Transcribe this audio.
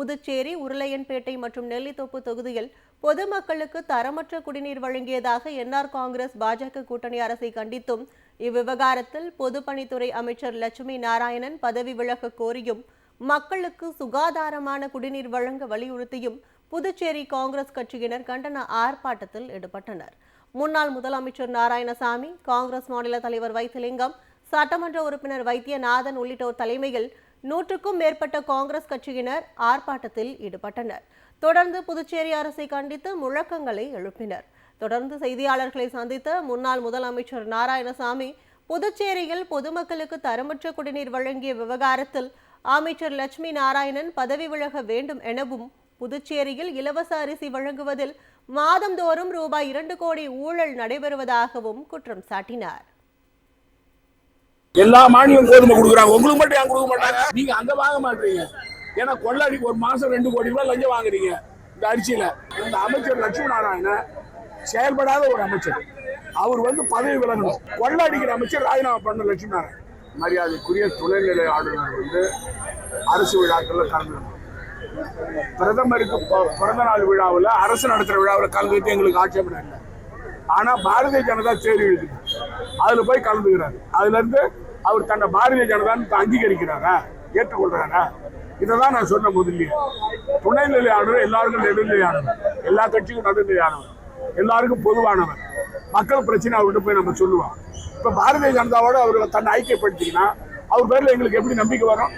புதுச்சேரி உருளையன்பேட்டை மற்றும் நெல்லித்தோப்பு தொகுதியில் பொதுமக்களுக்கு தரமற்ற குடிநீர் வழங்கியதாக என்ஆர் காங்கிரஸ் பாஜக கூட்டணி அரசை கண்டித்தும் இவ்விவகாரத்தில் பொதுப்பணித்துறை அமைச்சர் லட்சுமி நாராயணன் பதவி விலக கோரியும் மக்களுக்கு சுகாதாரமான குடிநீர் வழங்க வலியுறுத்தியும் புதுச்சேரி காங்கிரஸ் கட்சியினர் கண்டன ஆர்ப்பாட்டத்தில் ஈடுபட்டனர். முன்னாள் முதலமைச்சர் நாராயணசாமி காங்கிரஸ் மாநில தலைவர் வைத்திலிங்கம் சட்டமன்ற உறுப்பினர் வைத்தியநாதன் உள்ளிட்டோர் தலைமையில் நூற்றுக்கும் மேற்பட்ட காங்கிரஸ் கட்சியினர் ஆர்ப்பாட்டத்தில் ஈடுபட்டனர். தொடர்ந்து புதுச்சேரி அரசை கண்டித்து முழக்கங்களை எழுப்பினர். தொடர்ந்து செய்தியாளர்களை சந்தித்த முன்னாள் முதலமைச்சர் நாராயணசாமி புதுச்சேரியில் பொதுமக்களுக்கு தரமற்ற குடிநீர் வழங்கிய விவகாரத்தில் அமைச்சர் லட்சுமி நாராயணன் பதவி விலக வேண்டும் எனவும் புதுச்சேரியில் இலவச அரிசி வழங்குவதில் மாதந்தோறும் ரூபாய் இரண்டு கோடி ஊழல் நடைபெறுவதாகவும் குற்றம் சாட்டினார். எல்லா மாநிலம் கோதுமை கொடுக்குறாங்க. உங்களுக்கு மட்டும் ஏன் கொடுக்க மாட்டாங்க? நீங்க அங்க வாங்க மாட்டீங்க. ஏன்னா கொள்ளாடி ஒரு மாசம் ரெண்டு கோடி ரூபாய் லஞ்சம் வாங்குறீங்க. இந்த அரிசியில. இந்த அமைச்சர் லட்சுமி நாராயணன் செயல்படாத ஒரு அமைச்சர். அவர் வந்து பதவி விலகணும். கொள்ளாடிக்கிற அமைச்சர் ராஜினாமா பண்ண லட்சுமி நாராயணன் மரியாதைக்குரிய துணைநிலை ஆளுநர் வந்து அரசு விழாக்கள்ல கலந்துக்கணும் பிரதமருக்கு ப- பிறந்த நாள் விழாவில் அரசு நடத்துற விழாவில் கலந்துக்கிட்டு எங்களுக்கு ஆட்சேபனை இல்லை. ஆனா பாரதிய ஜனதா தேர்வு எழுதி அதுல போய் கலந்துக்கிறாரு. அதுல இருந்து அவர் தன்னை பாரதிய ஜனதான்னு அங்கீகரிக்கிறாரா? ஏற்றுக்கொள்றாரா? இதைதான் நான் சொன்ன முதல்லயே துணைநிலை ஆளுநர் எல்லாருக்கும் நடுநிலையானவர் எல்லா கட்சிக்கும் நடுநிலையானவர் எல்லாருக்கும் பொதுவானவர். மக்கள் பிரச்சனை அவர்கிட்ட போய் நம்ம சொல்லுவோம். இப்ப பாரதிய ஜனதாவோட அவர் தன்னை ஐக்கியப்படுத்திக்கினா அவர் பேர்ல எங்களுக்கு எப்படி நம்பிக்கை வரும்?